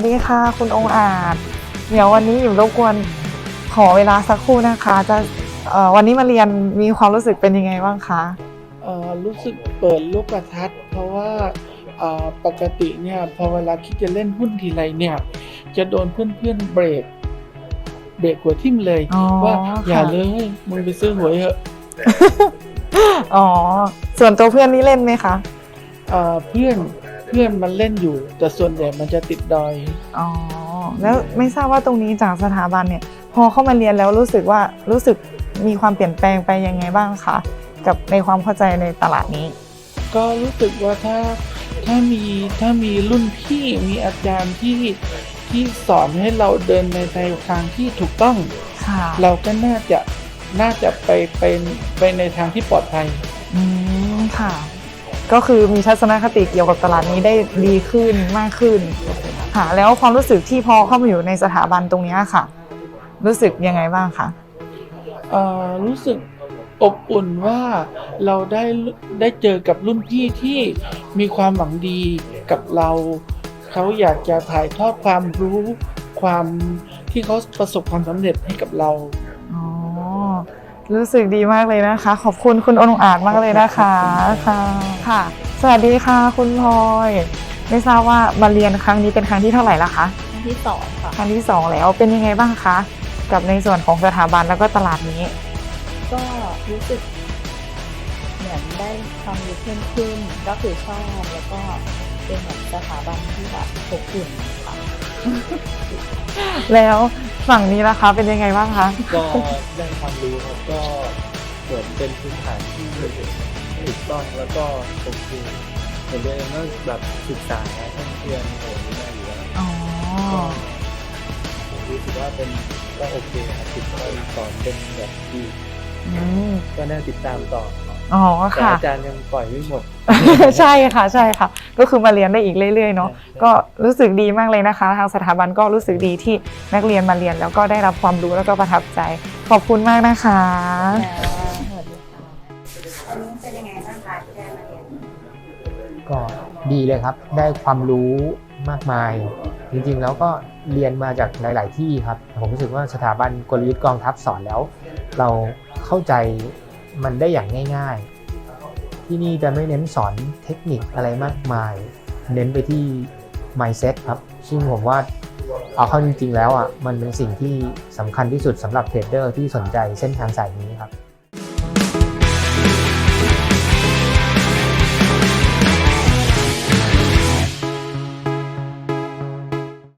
วัสดีค่ะ คุณองค์อาจ เดี๋ยววันนี้อยู่รบกวนขอเวลาสักครู่นะคะ จะเอ่อวันนี้มาเรียนมีความรู้สึกเป็นยังไงบ้างคะเอ่อรู้สึกเปิดลูกกระทัดเพราะว่าเอ่อปกติเนี่ยพอเวลาคิดจะเล่นหุ้นทีไรเนี่ย จะโดนเพื่อนๆเบรกเบรกหัวทิ่มเลยอ๋อว่าอย่าค่ะเลยมึงไปซื้อหวยเถอะอ๋อส่วนตัวเพื่อนนี่เล่นไหมคะเอ่อเพื่อน เพื่อนมันเล่นอยู่ แต่ส่วนใหญ่มันจะติดดอย อ๋อ แล้วไม่ทราบว่าตรงนี้จากสถาบันเนี่ย พอเข้ามาเรียนแล้วรู้สึกว่ารู้สึกมีความเปลี่ยนแปลงไปยังไงบ้างคะกับในความเข้าใจในตลาดนี้ ก็รู้สึกว่าถ้าถ้ามีถ้ามีรุ่นพี่มีอาจารย์ที่ที่สอนให้เราเดินในทางที่ถูกต้อง ค่ะเราก็น่าจะน่าจะไปไปไปในทางที่ปลอดภัย อืมค่ะ ก็คือมีทัศนคติเกี่ยวกับตลาดนี้ได้ดีขึ้นมากขึ้นค่ะแล้วความรู้สึกที่พอเข้ามาอยู่ในสถาบันตรงนี้ค่ะ รู้สึกยังไงบ้างคะเอ่อรู้สึกอบอุ่นว่าเราได้ได้เจอกับรุ่นพี่ที่มีความหวังดีกับเรา เขาอยากจะถ่ายทอดความรู้ความที่เขาประสบความสำเร็จให้กับเรา รู้สึกดีมากเลยนะคะ ขอบคุณคุณอนงอาจมากเลยนะคะค่ะค่ะ สวัสดีค่ะคุณพลอย ไม่ทราบว่ามาเรียนครั้งนี้เป็นครั้งที่เท่าไหร่ละคะครั้งที่สองค่ะครั้งที่สองแล้วเป็นยังไงบ้างคะกับในส่วนของสถาบันแล้วก็ตลาดนี้ ก็รู้สึกเหมือนได้ความรู้เพิ่มขึ้นก็คือชอบแล้วก็เป็นเหมือนสถาบันที่แบบอบอุ่นค่ะ แล้วฝั่งนี้นะคะเป็นยังไงบ้างคะ ก็ได้ความรู้ครับก็เหมือนเป็นพื้นฐานที่ถูกต้องแล้วก็โอเคเหมือนตัวเองก็แบบศึกษาท่องเที่ยวอะไรอย่างนี้ได้อยู่แล้วอ๋อ ก็รู้สึกว่าเป็นก็โอเคครับติดตามสอนเป็นแบบดีอืม ก็น่าติดตามต่อ อ๋อแต่ค่ะ อาจารย์ยังปล่อยไม่หมด ใช่ค่ะใช่ค่ะ ก็คือมาเรียนได้อีกเรื่อยๆเนาะก็รู้สึกดีมากเลยนะคะ ทางสถาบันก็รู้สึกดีที่นักเรียนมาเรียนแล้วก็ได้รับความรู้แล้วก็ประทับใจ ขอบคุณมากนะคะ สวัสดีค่ะก็ดีเลยครับ ได้ความรู้มากมาย จริงๆแล้วก็เรียนมาจากหลาย ๆ ที่ครับ ผมรู้สึกว่าสถาบันกลยุทธ์กองทัพสอนแล้ว เราเข้าใจ มันได้อย่างง่าย ๆ ที่นี่จะไม่เน้นสอนเทคนิคอะไรมากมาย เน้นไปที่ mindset ครับซึ่งผมว่าเอาเข้าจริงๆแล้วอะมันเป็นสิ่งที่สำคัญที่สุดสำหรับเทรดเดอร์ที่สนใจเส้นทางสายนี้ครับ